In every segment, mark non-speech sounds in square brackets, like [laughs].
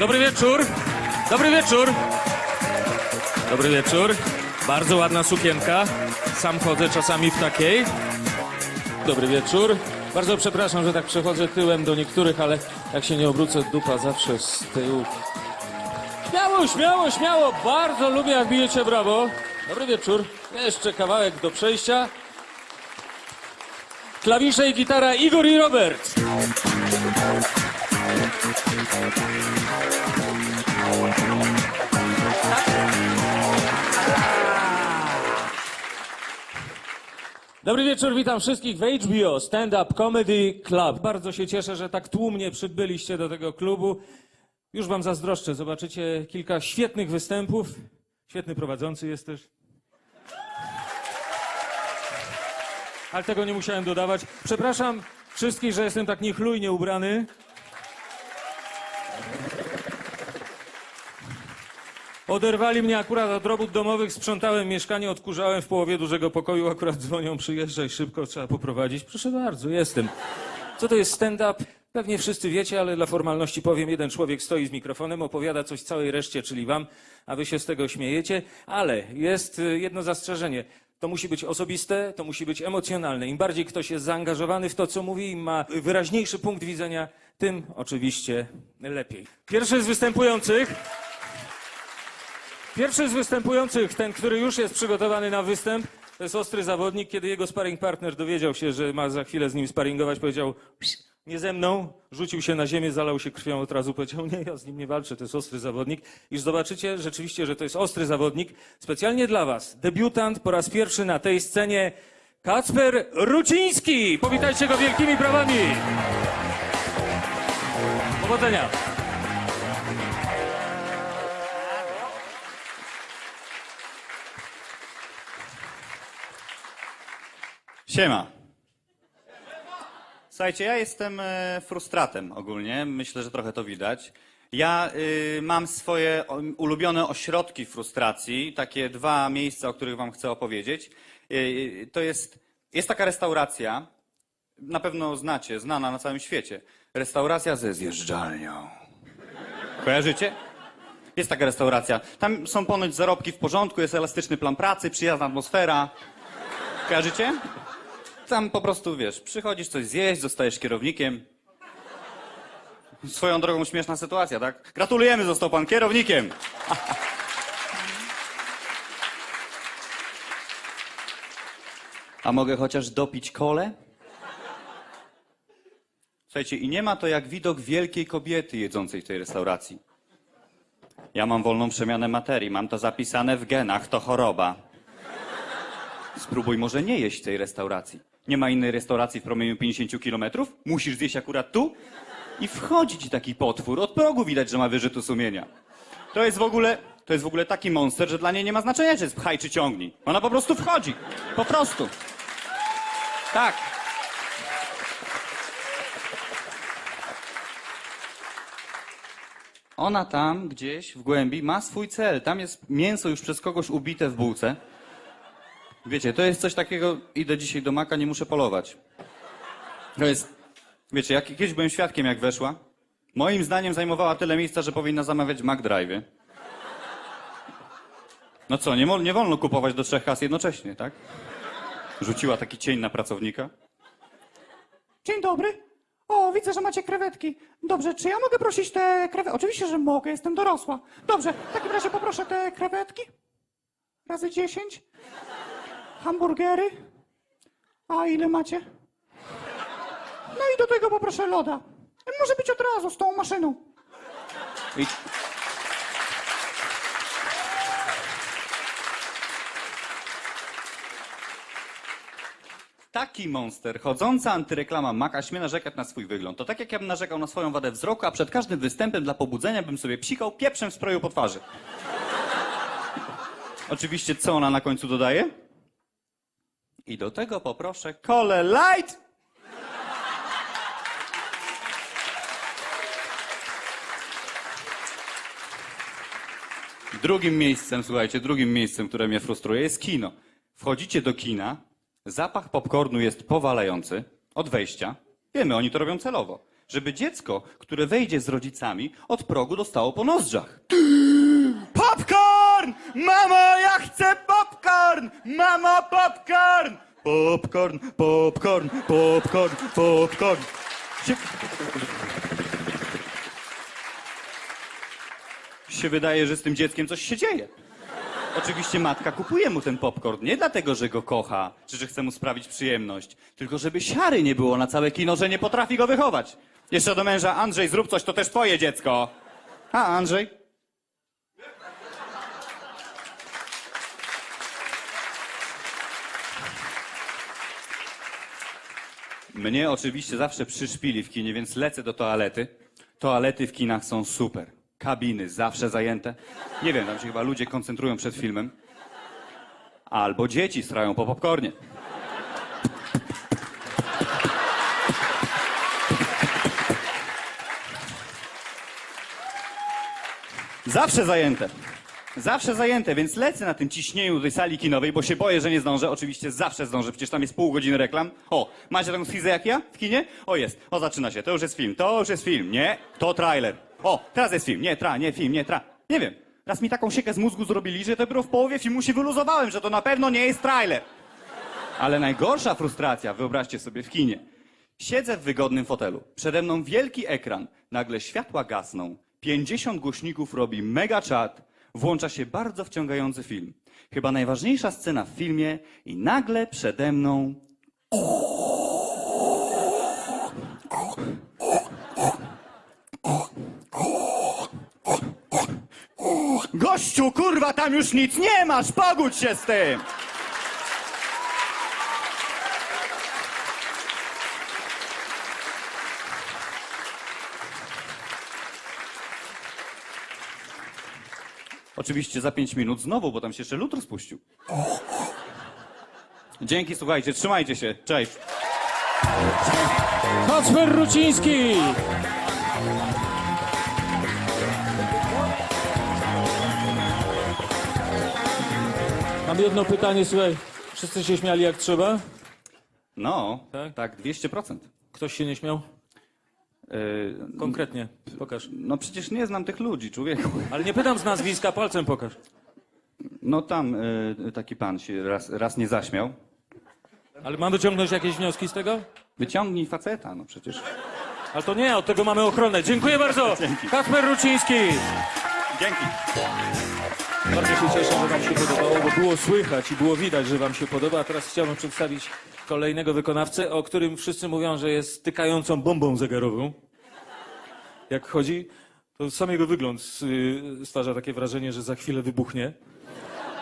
Dobry wieczór. Dobry wieczór. Dobry wieczór. Bardzo ładna sukienka. Sam chodzę czasami w takiej. Dobry wieczór. Bardzo przepraszam, że tak przechodzę tyłem do niektórych, ale jak się nie obrócę, dupa zawsze z tyłu. Śmiało, śmiało, śmiało. Bardzo lubię, jak bijecie brawo. Dobry wieczór. Jeszcze kawałek do przejścia. Klawisze i gitara Igor i Robert. Dobry wieczór, witam wszystkich w HBO Stand Up Comedy Club. Bardzo się cieszę, że tak tłumnie przybyliście do tego klubu. Już wam zazdroszczę, zobaczycie kilka świetnych występów. Świetny prowadzący jest też. Ale tego nie musiałem dodawać. Przepraszam wszystkich, że jestem tak niechlujnie ubrany. Oderwali mnie akurat od robót domowych, sprzątałem mieszkanie, odkurzałem w połowie dużego pokoju, akurat dzwonią, przyjeżdżaj szybko, trzeba poprowadzić. Proszę bardzo, jestem. Co to jest stand-up? Pewnie wszyscy wiecie, ale dla formalności powiem, jeden człowiek stoi z mikrofonem, opowiada coś całej reszcie, czyli wam, a wy się z tego śmiejecie, ale jest y, jedno zastrzeżenie. To musi być osobiste, to musi być emocjonalne. Im bardziej ktoś jest zaangażowany w to, co mówi, im ma wyraźniejszy punkt widzenia, tym oczywiście lepiej. Pierwszy z występujących Pierwszy z występujących, ten, który już jest przygotowany na występ, to jest ostry zawodnik. Kiedy jego sparring partner dowiedział się, że ma za chwilę z nim sparingować, powiedział nie ze mną, rzucił się na ziemię, zalał się krwią, od razu powiedział nie, ja z nim nie walczę, to jest ostry zawodnik. Iż zobaczycie rzeczywiście, że to jest ostry zawodnik. Specjalnie dla was, debiutant po raz pierwszy na tej scenie, Kacper Ruciński. Powitajcie go wielkimi brawami. Powodzenia. Siema. Słuchajcie, ja jestem e, frustratem ogólnie. Myślę, że trochę to widać. Ja y, mam swoje ulubione ośrodki frustracji, takie dwa miejsca, o których wam chcę opowiedzieć. Y, to jest, jest taka restauracja, na pewno znacie, znana na całym świecie. Restauracja ze zjeżdżalnią. Kojarzycie? Jest taka restauracja. Tam są ponoć zarobki w porządku, jest elastyczny plan pracy, przyjazna atmosfera. Kojarzycie? Tam po prostu, wiesz, przychodzisz coś zjeść, zostajesz kierownikiem. Swoją drogą śmieszna sytuacja, tak? Gratulujemy, został pan kierownikiem. A mogę chociaż dopić kole? Słuchajcie, i nie ma to jak widok wielkiej kobiety jedzącej w tej restauracji. Ja mam wolną przemianę materii, mam to zapisane w genach, to choroba. Spróbuj może nie jeść tej restauracji. Nie ma innej restauracji w promieniu 50 kilometrów? Musisz zjeść akurat tu? I wchodzi ci taki potwór. Od progu widać, że ma wyrzutu sumienia. To jest w ogóle, to jest w ogóle taki monster, że dla niej nie ma znaczenia, czy jest pchaj czy ciągnij. Ona po prostu wchodzi. Po prostu. Tak. Ona tam gdzieś w głębi ma swój cel. Tam jest mięso już przez kogoś ubite w bułce. Wiecie, to jest coś takiego, idę dzisiaj do maka, nie muszę polować. To jest, wiecie, jak kiedyś byłem świadkiem, jak weszła. Moim zdaniem zajmowała tyle miejsca, że powinna zamawiać w McDrive. No co, nie, nie wolno kupować do trzech kas jednocześnie, tak? Rzuciła taki cień na pracownika. Dzień dobry. O, widzę, że macie krewetki. Dobrze, czy ja mogę prosić te krewetki? Oczywiście, że mogę, jestem dorosła. Dobrze, w takim razie poproszę te krewetki. Razy dziesięć. Hamburgery. A ile macie? No i do tego poproszę loda. Może być od razu z tą maszyną. I... Taki monster, chodząca antyreklama Maka śmie narzekać na swój wygląd. To tak jak ja bym narzekał na swoją wadę wzroku, a przed każdym występem dla pobudzenia bym sobie psikał pieprzem w stroju po twarzy. Oczywiście, co ona na końcu dodaje? I do tego poproszę kole light. Drugim miejscem, słuchajcie, drugim miejscem, które mnie frustruje, jest kino. Wchodzicie do kina, zapach popcornu jest powalający od wejścia. Wiemy, oni to robią celowo. Żeby dziecko, które wejdzie z rodzicami, od progu dostało po nozdrzach. Popcorn! Mamo, ja chcę popcorn! Mamo, popcorn! Popcorn, popcorn, popcorn, popcorn. Się... się wydaje, że z tym dzieckiem coś się dzieje. Oczywiście matka kupuje mu ten popcorn nie dlatego, że go kocha, czy że chce mu sprawić przyjemność, tylko żeby siary nie było na całe kino, że nie potrafi go wychować. Jeszcze do męża, Andrzej, zrób coś, to też twoje dziecko. A, Andrzej? Mnie oczywiście zawsze przyszpili w kinie, więc lecę do toalety. Toalety w kinach są super. Kabiny zawsze zajęte. Nie wiem, tam się chyba ludzie koncentrują przed filmem. Albo dzieci strają po popcornie. Zawsze zajęte. Zawsze zajęte, więc lecę na tym ciśnieniu tej sali kinowej, bo się boję, że nie zdążę. Oczywiście zawsze zdążę, przecież tam jest pół godziny reklam. O, macie taką schizę jak ja w kinie? O, jest. O, zaczyna się. To już jest film. To już jest film. Nie, to trailer. O, teraz jest film. Nie, tra, nie, film, nie, tra. Nie wiem. Raz mi taką siekę z mózgu zrobili, że dopiero w połowie filmu się wyluzowałem, że to na pewno nie jest trailer. Ale najgorsza frustracja, wyobraźcie sobie w kinie. Siedzę w wygodnym fotelu. Przede mną wielki ekran. Nagle światła gasną. 50 głośników robi mega czat. Włącza się bardzo wciągający film. Chyba najważniejsza scena w filmie i nagle przede mną... Gościu, kurwa, tam już nic nie masz! Pogódź się z tym! Oczywiście za pięć minut znowu, bo tam się jeszcze lód rozpuścił. Dzięki, słuchajcie, trzymajcie się. Cześć. Kacper Ruciński! Mam jedno pytanie, słuchaj. Wszyscy się śmiali jak trzeba? No, Tak? tak, 200%. Ktoś się nie śmiał? Yy, Konkretnie, pokaż. no przecież nie znam tych ludzi, człowieku. [laughs] Ale nie pytam z nazwiska, palcem pokaż. No tam yy, taki pan się raz, raz nie zaśmiał. Ale mam wyciągnąć jakieś wnioski z tego? Wyciągnij faceta, no przecież. Ale to nie, od tego mamy ochronę. Dziękuję bardzo. [laughs] Dzięki. Kacper Ruciński. Dzięki. Bardzo się cieszę, że Wam się podobało, bo było słychać i było widać, że Wam się podoba. A teraz chciałbym przedstawić kolejnego wykonawcę, o którym wszyscy mówią, że jest tykającą bombą zegarową. Jak chodzi, to sam jego wygląd y, stwarza takie wrażenie, że za chwilę wybuchnie.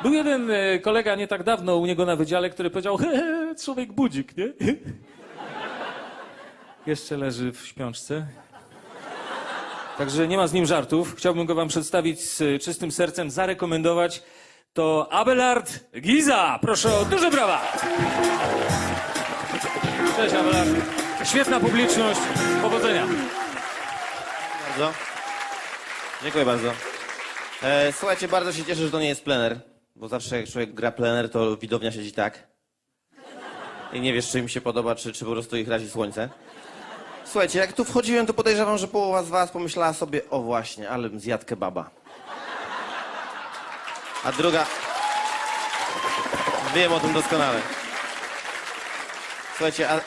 Był jeden e, kolega nie tak dawno u niego na wydziale, który powiedział, he, he, człowiek budzik, nie? Jeszcze leży w śpiączce. Także nie ma z nim żartów. Chciałbym go wam przedstawić z czystym sercem, zarekomendować. To Abelard Giza. Proszę o duże brawa. Cześć. Świetna publiczność. Powodzenia. bardzo. Dziękuję bardzo. E, słuchajcie, bardzo się cieszę, że to nie jest plener, bo zawsze jak człowiek gra plener, to widownia siedzi tak. I nie wiesz, czy im się podoba, czy, czy po prostu ich razi słońce. Słuchajcie, jak tu wchodziłem, to podejrzewam, że połowa z was pomyślała sobie, o właśnie, ale bym kebaba. A druga... Wiem o tym doskonale. Słuchajcie, a,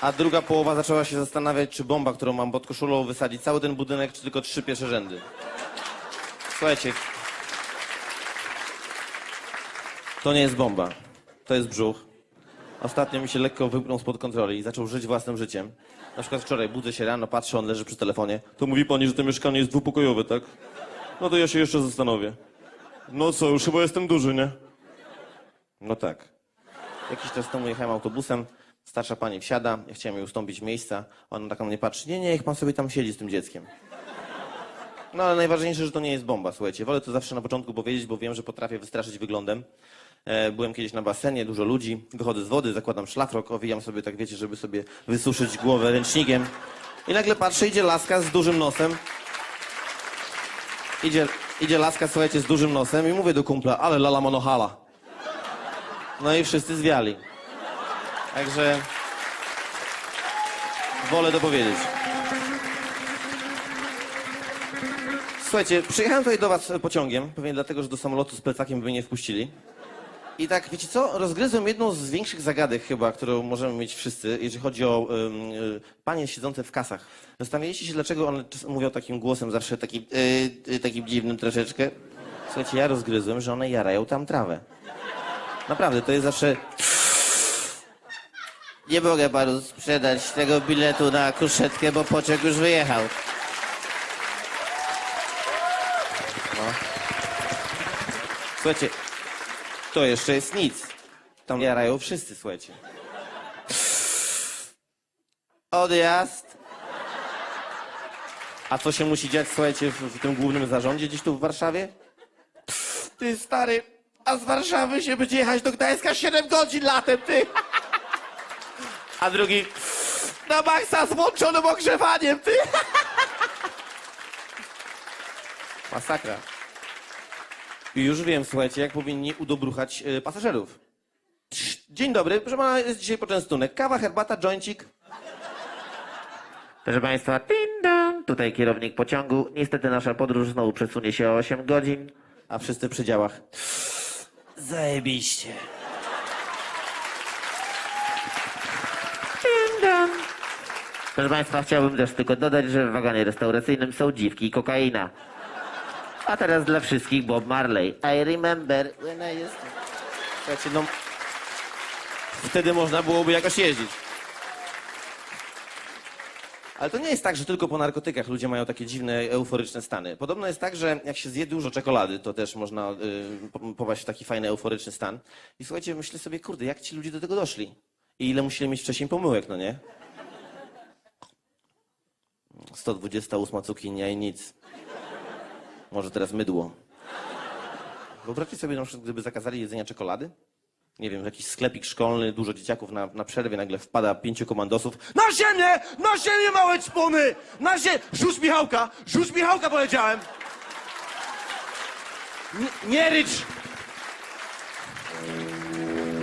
a druga połowa zaczęła się zastanawiać, czy bomba, którą mam pod koszulą, wysadzi cały ten budynek, czy tylko trzy pierwsze rzędy. Słuchajcie. To nie jest bomba. To jest brzuch. Ostatnio mi się lekko wypnął spod kontroli i zaczął żyć własnym życiem. Na przykład wczoraj budzę się rano, patrzę, on leży przy telefonie. To mówi pani, że to mieszkanie jest dwupokojowe, tak? No to ja się jeszcze zastanowię. No co, już chyba jestem duży, nie? No tak. Jakiś czas temu jechałem autobusem, starsza pani wsiada, ja chciałem jej ustąpić miejsca, ona tak na mnie patrzy, nie, nie, niech pan sobie tam siedzi z tym dzieckiem. No ale najważniejsze, że to nie jest bomba, słuchajcie. Wolę to zawsze na początku powiedzieć, bo wiem, że potrafię wystraszyć wyglądem. E, byłem kiedyś na basenie, dużo ludzi, wychodzę z wody, zakładam szlafrok, owijam sobie, tak wiecie, żeby sobie wysuszyć głowę ręcznikiem. I nagle patrzę, idzie laska z dużym nosem. Idzie, idzie laska, słuchajcie, z dużym nosem i mówię do kumpla, ale lala monohala. No i wszyscy zwiali. Także wolę dopowiedzieć. Słuchajcie, przyjechałem tutaj do was pociągiem, pewnie dlatego, że do samolotu z plecakiem by mnie nie wpuścili. I tak, wiecie co, rozgryzłem jedną z większych zagadek chyba, którą możemy mieć wszyscy, jeżeli chodzi o y, panie siedzące w kasach. Zastanawialiście się, dlaczego one mówią takim głosem zawsze takim, y, y, takim dziwnym troszeczkę? Słuchajcie, ja rozgryzłem, że one jarają tam trawę. Naprawdę, to jest zawsze... Nie mogę panu sprzedać tego biletu na kuszetkę, bo pociąg już wyjechał. No. Słuchajcie, to jeszcze jest nic. Tam jarają wszyscy, słuchajcie. Odjazd. A co się musi dziać, słuchajcie, w, w tym głównym zarządzie gdzieś tu w Warszawie? Ty stary, a z Warszawy się będzie jechać do Gdańska 7 godzin latem, ty. A drugi, na maksa z włączonym ogrzewaniem, ty. Masakra. I już wiem, słuchajcie, jak powinni udobruchać e, pasażerów. Dzień dobry, proszę pana, jest dzisiaj poczęstunek. Kawa, herbata, jointik. Proszę Państwa, ding tutaj kierownik pociągu. Niestety nasza podróż znowu przesunie się o 8 godzin. A wszyscy przy działach. Zajebiście. Ding dong. Proszę Państwa, chciałbym też tylko dodać, że w wagonie restauracyjnym są dziwki i kokaina. A teraz dla wszystkich Bob Marley. I remember when I used. Słuchajcie, no... Wtedy można byłoby jakoś jeździć. Ale to nie jest tak, że tylko po narkotykach ludzie mają takie dziwne, euforyczne stany. Podobno jest tak, że jak się zje dużo czekolady, to też można y, po- popaść w taki fajny, euforyczny stan. I słuchajcie, myślę sobie, kurde, jak ci ludzie do tego doszli? I ile musieli mieć wcześniej pomyłek, no nie? 128 cukinia i nic. Może teraz mydło. Wyobraźcie sobie przykład, gdyby zakazali jedzenia czekolady? Nie wiem, jakiś sklepik szkolny, dużo dzieciaków na, na przerwie, nagle wpada pięciu komandosów. Na ziemię! Na ziemię, małe czpony! Na ziemię! Rzuć Michałka! Rzuć Michałka, powiedziałem! Nie, nie rycz!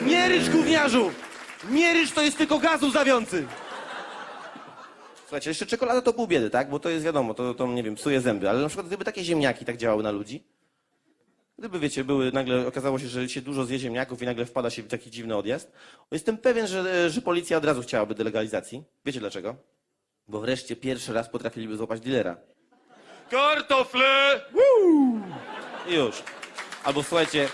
Nie rycz, gówniarzu! Nie rycz, to jest tylko gaz łzawiący! Słuchajcie, jeszcze czekolada to pół biedy, tak? Bo to jest wiadomo, to, to nie wiem, psuje zęby. Ale na przykład gdyby takie ziemniaki tak działały na ludzi, gdyby, wiecie, były, nagle okazało się, że się dużo zje ziemniaków i nagle wpada się w taki dziwny odjazd, jestem pewien, że, że policja od razu chciałaby delegalizacji. Wiecie dlaczego? Bo wreszcie pierwszy raz potrafiliby złapać dealera. Kartofle! I już. Albo słuchajcie,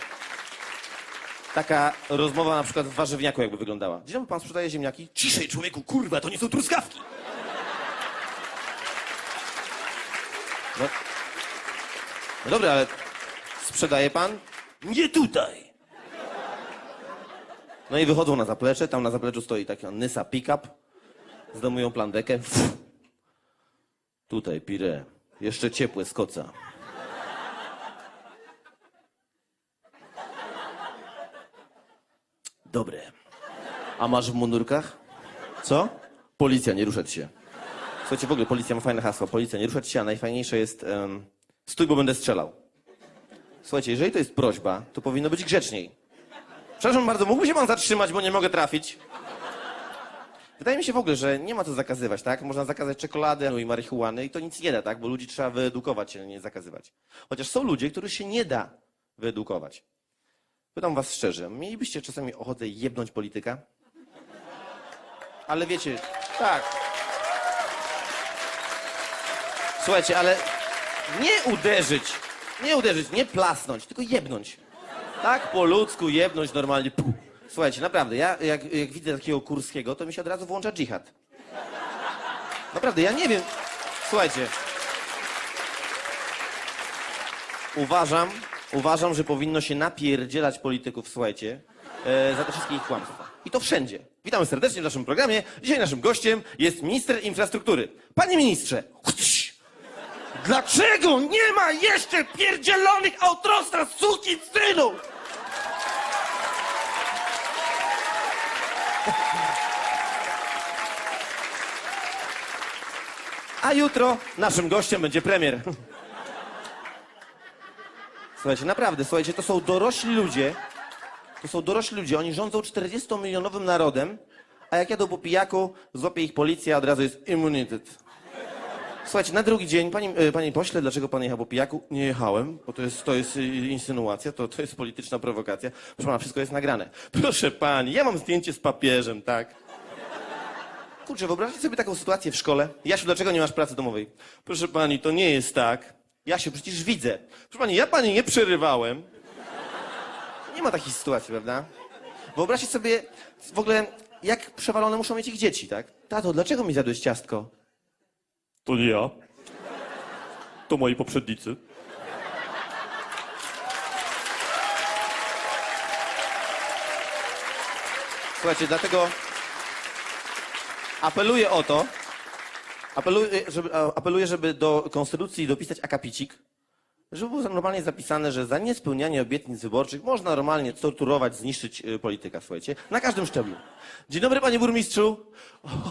taka rozmowa na przykład w warzywniaku jakby wyglądała. Gdzie tam pan sprzedaje ziemniaki? Ciszej, człowieku, kurwa, to nie są truskawki! No dobra, ale sprzedaje pan? Nie tutaj! No i wychodzą na zaplecze, tam na zapleczu stoi taka Nysa Pickup, zdejmują plandekę. Tutaj pire, jeszcze ciepłe z koca. Dobre. A masz w mundurkach? Co? Policja, nie ruszać się. Słuchajcie, w ogóle policja ma fajne hasło. Policja, nie ruszać się, a najfajniejsze jest em, stój, bo będę strzelał. Słuchajcie, jeżeli to jest prośba, to powinno być grzeczniej. Przepraszam bardzo, mógłby się pan zatrzymać, bo nie mogę trafić? Wydaje mi się w ogóle, że nie ma co zakazywać, tak? Można zakazać czekolady no i marihuany i to nic nie da, tak? Bo ludzi trzeba wyedukować, a nie zakazywać. Chociaż są ludzie, których się nie da wyedukować. Pytam was szczerze, mielibyście czasami ochotę jebnąć polityka? Ale wiecie, tak. Słuchajcie, ale nie uderzyć, nie uderzyć, nie plasnąć, tylko jebnąć. Tak po ludzku jebnąć normalnie. Puh. Słuchajcie, naprawdę, ja jak, jak widzę takiego Kurskiego, to mi się od razu włącza dżihad. Naprawdę, ja nie wiem. Słuchajcie. Uważam, uważam, że powinno się napierdzielać polityków, słuchajcie, e, za te wszystkie ich kłamstwa. I to wszędzie. Witamy serdecznie w naszym programie. Dzisiaj naszym gościem jest minister infrastruktury. Panie ministrze, Dlaczego nie ma jeszcze pierdzielonych autostrad suki synu? A jutro naszym gościem będzie premier. Słuchajcie, naprawdę, słuchajcie, to są dorośli ludzie. To są dorośli ludzie. Oni rządzą 40-milionowym narodem, a jak jadą po pijaku, złapie ich policja, od razu jest immunitet. Słuchajcie, na drugi dzień, panie, e, panie pośle, dlaczego pan jechał po pijaku? Nie jechałem, bo to jest, to jest insynuacja, to, to jest polityczna prowokacja. Proszę pana, wszystko jest nagrane. [laughs] Proszę pani, ja mam zdjęcie z papieżem, tak? Kurczę, wyobraźcie sobie taką sytuację w szkole. Jasiu, dlaczego nie masz pracy domowej? Proszę pani, to nie jest tak. Jasiu, przecież widzę. Proszę pani, ja pani nie przerywałem. Nie ma takiej sytuacji, prawda? Wyobraźcie sobie w ogóle, jak przewalone muszą mieć ich dzieci, tak? Tato, dlaczego mi zjadłeś ciastko? To nie ja. To moi poprzednicy. Słuchajcie, dlatego apeluję o to, apeluję żeby, apeluję, żeby do konstytucji dopisać akapicik, żeby było normalnie zapisane, że za niespełnianie obietnic wyborczych można normalnie torturować, zniszczyć y, polityka, słuchajcie, na każdym szczeblu. Dzień dobry, panie burmistrzu.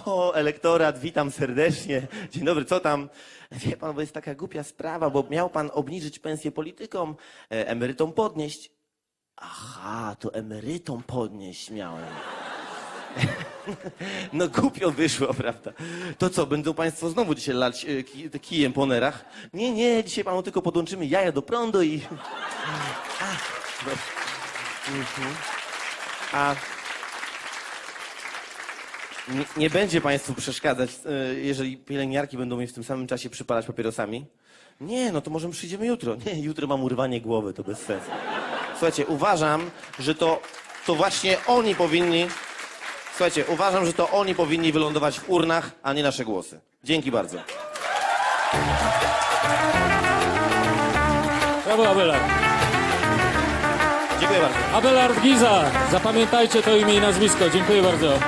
O, elektorat, witam serdecznie. Dzień dobry, co tam? Wie pan, bo jest taka głupia sprawa, bo miał pan obniżyć pensję politykom, e, emerytom podnieść. Aha, to emerytom podnieść miałem. [laughs] No głupio wyszło, prawda? To co, będą państwo znowu dzisiaj lać e, kijem po nerach? Nie, nie, dzisiaj panu tylko podłączymy jaja do prądu i... [laughs] A, dobrze. Mhm. A... Nie, nie będzie państwu przeszkadzać, e, jeżeli pielęgniarki będą mi w tym samym czasie przypalać papierosami? Nie, no to może przyjdziemy jutro. Nie, jutro mam urwanie głowy, to bez sensu. Słuchajcie, uważam, że to, to właśnie oni powinni Słuchajcie, uważam, że to oni powinni wylądować w urnach, a nie nasze głosy. Dzięki bardzo. Brawo, Abelard. Dziękuję bardzo. Abelard Giza. Zapamiętajcie to imię i nazwisko. Dziękuję bardzo.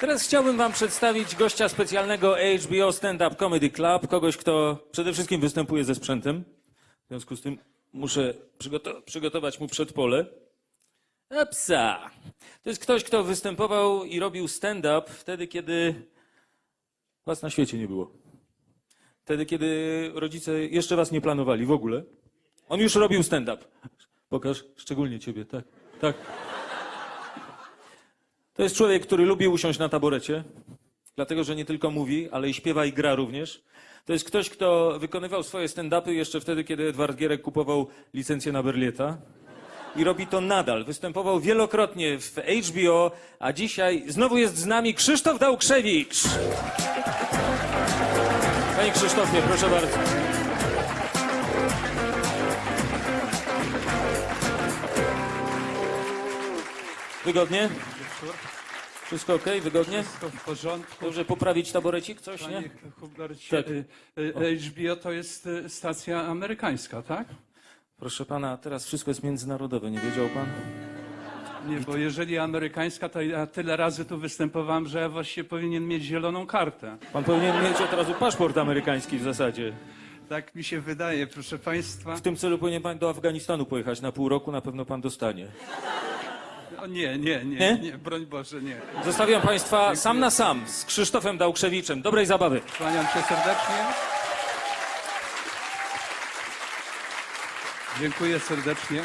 Teraz chciałbym wam przedstawić gościa specjalnego HBO Stand Up Comedy Club. Kogoś, kto przede wszystkim występuje ze sprzętem. W związku z tym muszę przygoto- przygotować mu przedpole. Epsa. To jest ktoś, kto występował i robił stand-up wtedy, kiedy was na świecie nie było. Wtedy, kiedy rodzice jeszcze was nie planowali w ogóle. On już robił stand-up. Pokaż, szczególnie ciebie, tak? Tak. To jest człowiek, który lubi usiąść na taborecie, dlatego że nie tylko mówi, ale i śpiewa i gra również. To jest ktoś, kto wykonywał swoje stand-upy jeszcze wtedy, kiedy Edward Gierek kupował licencję na Berlieta. I robi to nadal. Występował wielokrotnie w HBO, a dzisiaj znowu jest z nami Krzysztof Dałkrzewicz. Panie Krzysztofie, proszę bardzo. Wygodnie? Wszystko ok? Wygodnie? Wszystko w porządku. Dobrze, poprawić taborecik, coś, nie? Panie Hubercie, Tak. y, y, HBO to jest y, stacja amerykańska, tak? Proszę pana, teraz wszystko jest międzynarodowe, nie wiedział pan? Nie, bo jeżeli amerykańska, to ja tyle razy tu występowałem, że ja właściwie powinien mieć zieloną kartę. Pan powinien mieć od razu paszport amerykański w zasadzie. Tak mi się wydaje, proszę państwa. W tym celu powinien pan do Afganistanu pojechać na pół roku, na pewno pan dostanie. O nie, nie, nie, Nie? nie, broń Boże, nie. Zostawiam państwa sam na sam z Krzysztofem Dałkrzewiczem. Dobrej zabawy. Kłaniam się serdecznie. Dziękuję serdecznie.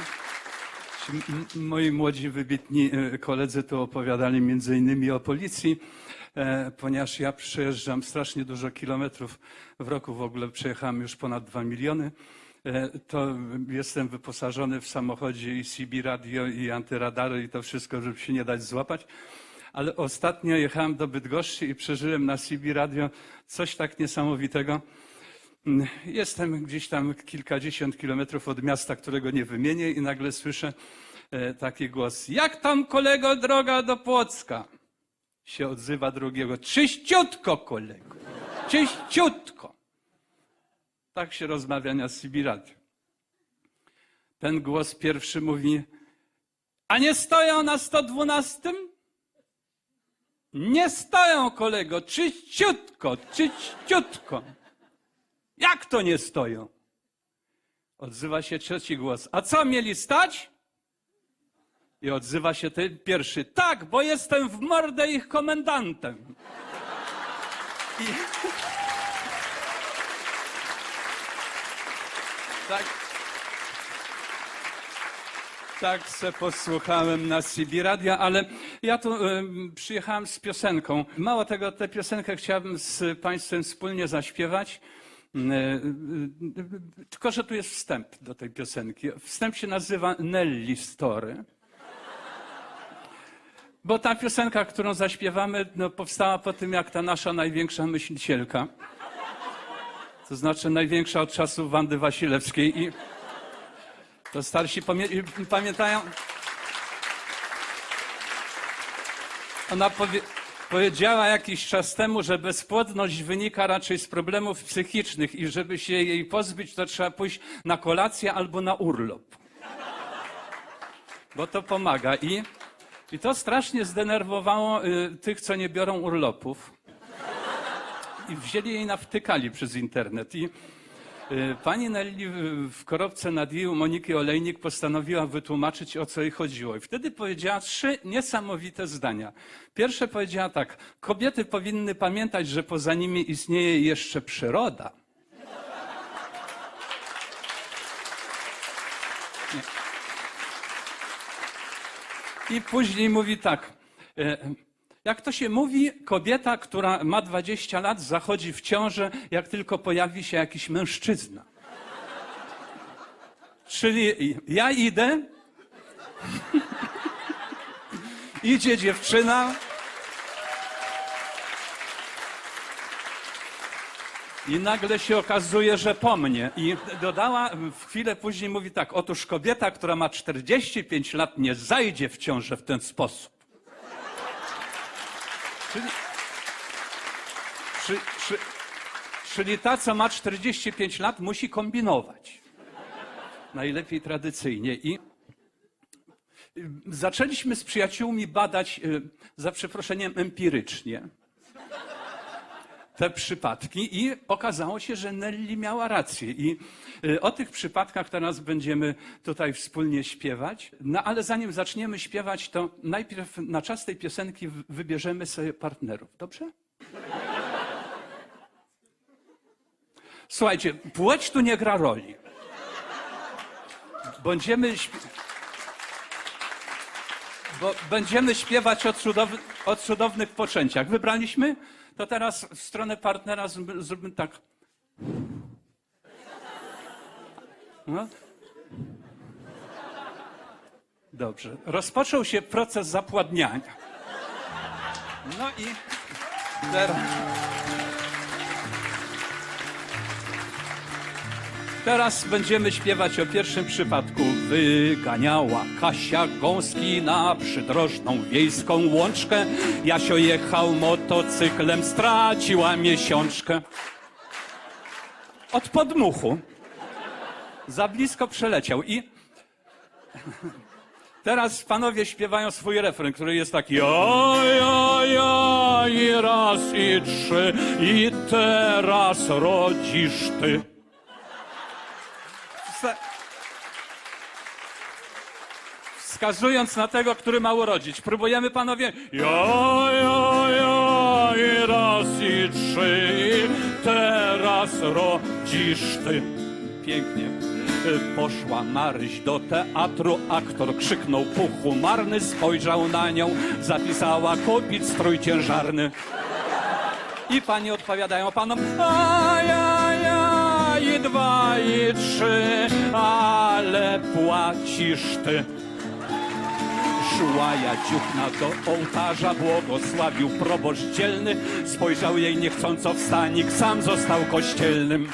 Moi młodzi, wybitni e, koledzy tu opowiadali między innymi o policji, e, ponieważ ja przejeżdżam strasznie dużo kilometrów w roku, w ogóle przejechałem już ponad 2 miliony. E, To jestem wyposażony w samochodzie i CB radio i antyradary i to wszystko, żeby się nie dać złapać. Ale ostatnio jechałem do Bydgoszczy i przeżyłem na CB radio coś tak niesamowitego. Jestem gdzieś tam kilkadziesiąt kilometrów od miasta, którego nie wymienię i nagle słyszę e, taki głos. Jak tam kolego droga do Płocka? Się odzywa drugiego. Czyściutko kolego. Czyściutko. Tak się rozmawia na CB radio. Ten głos pierwszy mówi, a nie stoją na 112? Nie stoją, kolego, czyściutko, czyściutko. Jak to nie stoją? Odzywa się trzeci głos. A co mieli stać? I odzywa się ten pierwszy. Tak, bo jestem w mordę ich komendantem. I... Tak. Tak se posłuchałem na CB Radia, ale ja tu em, przyjechałem z piosenką. Mało tego, tę piosenkę chciałbym z Państwem wspólnie zaśpiewać. Mm, e, e, e, Tylko, że tu jest wstęp do tej piosenki. Wstęp się nazywa Nelly Story. Bo ta piosenka, którą zaśpiewamy, no, powstała po tym, jak ta nasza największa myślicielka, to znaczy największa od czasów Wandy Wasilewskiej i to starsi pamię- pamiętają. Ona powie- powiedziała jakiś czas temu, że bezpłodność wynika raczej z problemów psychicznych i żeby się jej pozbyć, to trzeba pójść na kolację albo na urlop. Bo to pomaga. I, i to strasznie zdenerwowało y, tych, co nie biorą urlopów. I wzięli jej nawtykali przez internet. I pani Nelly w- w korobce Nadiu Moniki Olejnik postanowiła wytłumaczyć, o co jej chodziło. I wtedy powiedziała trzy niesamowite zdania. Pierwsze powiedziała tak. Kobiety powinny pamiętać, że poza nimi istnieje jeszcze przyroda. I później mówi tak. Jak to się mówi, kobieta, która ma 20 lat, zachodzi w ciążę, jak tylko pojawi się jakiś mężczyzna. Czyli ja idę, [laughs] idzie dziewczyna i nagle się okazuje, że po mnie. I dodała, w chwilę później mówi tak, otóż kobieta, która ma 45 lat, nie zajdzie w ciążę w ten sposób. Czyli, czy, czy, czyli ta, co ma 45 lat, musi kombinować. Najlepiej tradycyjnie. I y, zaczęliśmy z przyjaciółmi badać, y, za przeproszeniem, empirycznie te przypadki i okazało się, że Nelly miała rację. I y, o tych przypadkach teraz będziemy tutaj wspólnie śpiewać. No ale zanim zaczniemy śpiewać, to najpierw na czas tej piosenki wybierzemy sobie partnerów. Dobrze? Słuchajcie, płeć tu nie gra roli. Będziemy, śp- bo będziemy śpiewać o, cudow- o cudownych poczęciach. Wybraliśmy? To teraz w stronę partnera zróbmy, tak. No. Dobrze. Rozpoczął się proces zapładniania. No i teraz. Teraz będziemy śpiewać o pierwszym przypadku. Wyganiała Kasia gąski na przydrożną wiejską łączkę. Jasio jechał motocyklem, straciła miesiączkę. Od podmuchu. Za blisko przeleciał i [laughs] teraz panowie śpiewają swój refren, który jest taki ja, ja, ja, i raz, i trzy, i teraz rodzisz ty. Wskazując na tego, który ma urodzić. Próbujemy, panowie. Ja, ja, ja, i raz, i trzy, teraz rodzisz ty. Pięknie. Poszła Maryś do teatru, aktor krzyknął puchu marny, spojrzał na nią, zapisała kupić strój ciężarny. I pani odpowiadają panom, a ja, i dwa, i trzy, ale płacisz ty. Szła Jadziuchna do ołtarza, błogosławił proboszcz dzielny, spojrzał jej niechcąco w stanik, sam został kościelnym.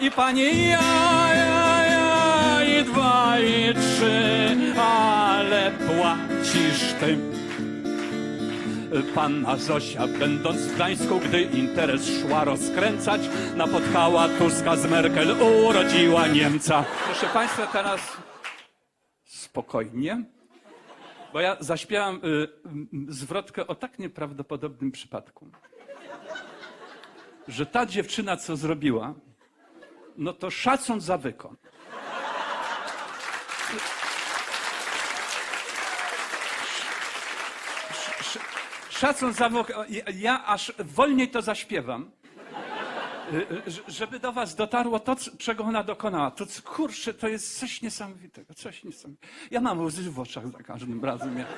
I pani ja, ja, ja, i dwa, i trzy, ale płacisz ty. Panna Zosia, będąc w Gdańsku, gdy interes szła rozkręcać, napotkała Tuska z Merkel, urodziła Niemca. Proszę Państwa, teraz spokojnie, bo ja zaśpiewam y, y, zwrotkę o tak nieprawdopodobnym przypadku, że ta dziewczyna, co zrobiła, no to szacun za wykon. Szacun za ja, ja aż wolniej to zaśpiewam. Y, y, Żeby do was dotarło to, czego ona dokonała. To kurczę, to jest coś niesamowitego, coś niesamowitego. Ja mam łzy w oczach za każdym razem, jak,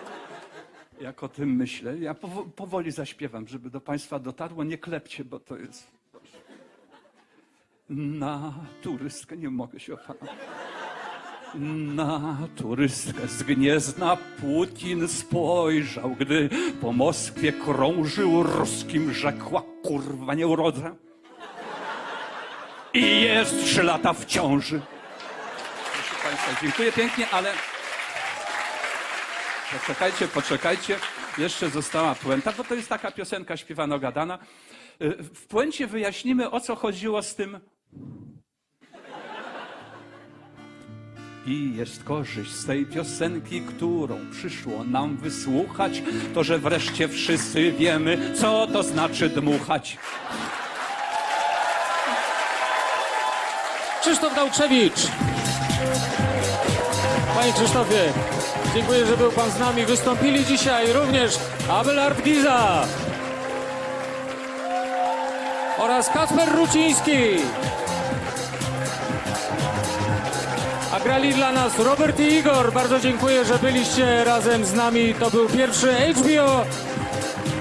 jak o tym myślę. Ja powo- powoli zaśpiewam, żeby do państwa dotarło. Nie klepcie, bo to jest... Na turystkę nie mogę się opanować. Na turystkę z Gniezna Putin spojrzał, gdy po Moskwie krążył ruskim, rzekła, kurwa, nie urodzę. I jest trzy lata w ciąży. Proszę Państwa, dziękuję pięknie, ale poczekajcie, poczekajcie. Jeszcze została puenta, bo to jest taka piosenka śpiewano-gadana. Y, W puencie wyjaśnimy, o co chodziło z tym I jest korzyść z tej piosenki, którą przyszło nam wysłuchać, to że wreszcie wszyscy wiemy, co to znaczy dmuchać. Krzysztof Dałczewicz. Panie Krzysztofie, dziękuję, że był pan z nami. Wystąpili dzisiaj również Abelard Giza oraz Kacper Ruciński. Grali dla nas Robert i Igor. Bardzo dziękuję, że byliście razem z nami. To był pierwszy HBO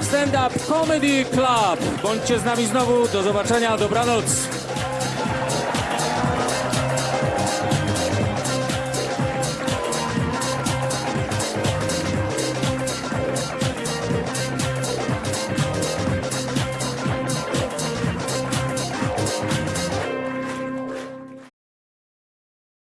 Stand Up Comedy Club. Bądźcie z nami znowu. Do zobaczenia. Dobranoc.